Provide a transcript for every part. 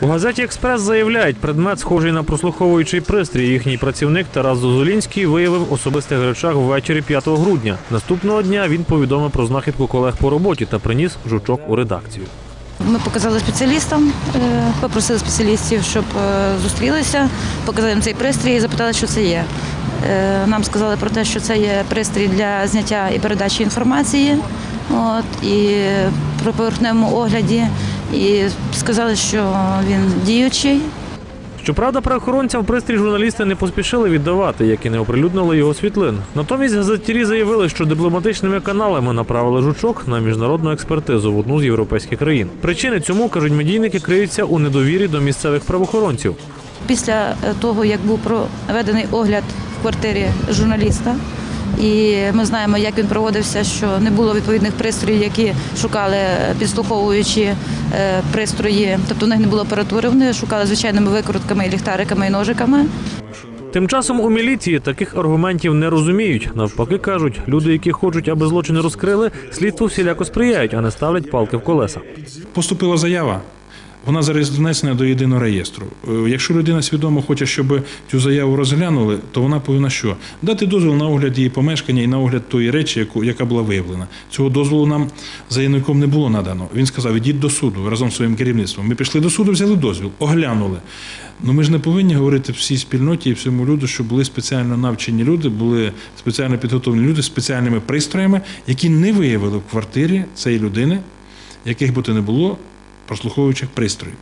У газеті Експрес заявляють, предмет схожий на прослуховуючий пристрій. Їхній працівник Тарас Зозулінський виявив особистих речах ввечері 5 грудня. Наступного дня він повідомив про знахідку колег по роботі та приніс жучок у редакцію. Ми показали спеціалістам, е, попросили спеціалістів, щоб е, зустрілися, показали їм цей пристрій і запитали, що це є. Е, Нам сказали про те, що це є пристрій для зняття і передачі інформації. От, і про поверхневому огляді. І сказали, що він діючий, Щоправда, правоохоронцям пристрій журналісти не поспішили віддавати, як і не оприлюднили його світлин. Натомість газетярі заявили, що дипломатичними каналами направили жучок на міжнародну експертизу в одну з європейських країн. Причини цьому кажуть медійники криються у недовірі до місцевих правоохоронців. Після того, як був проведений огляд в квартирі журналіста, і ми знаємо, як він проводився, що не було відповідних пристроїв, які шукали підслуховуючі е, пристрої, тобто в них не було апаратури, вони шукали звичайними викрутками, ліхтариками і ножиками. Тим часом у міліції таких аргументів не розуміють. Навпаки, кажуть, люди, які хочуть, аби злочини розкрили, слідству всіляко сприяють, а не ставлять палки в колеса. Поступила заява. Вона зараз внесена до єдиного реєстру. Е, Якщо людина свідомо хоче, щоб цю заяву розглянули, то вона повинна що? Дати дозвіл на огляд її помешкання і на огляд тої речі, яка була виявлена. Цього дозволу нам заявником не було надано. Він сказав: ідіть до суду разом з своїм керівництвом. Ми пішли до суду, взяли дозвіл, оглянули. Ну ми ж не повинні говорити всій спільноті і всьому люду, що були спеціально навчені люди, були спеціально підготовлені люди з спеціальними пристроями, які не виявили в квартирі цієї людини, яких би то не було прослуховуючих пристроїв.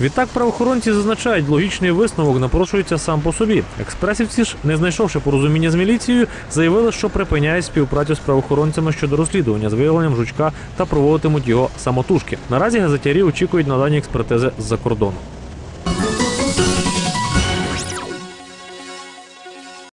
Відтак правоохоронці зазначають, логічний висновок напрошується сам по собі. Експресівці ж, не знайшовши порозуміння з міліцією, заявили, що припиняють співпрацю з правоохоронцями щодо розслідування з виявленням жучка та проводитимуть його самотужки. Наразі газетярі очікують на дані експертизи з-за кордону.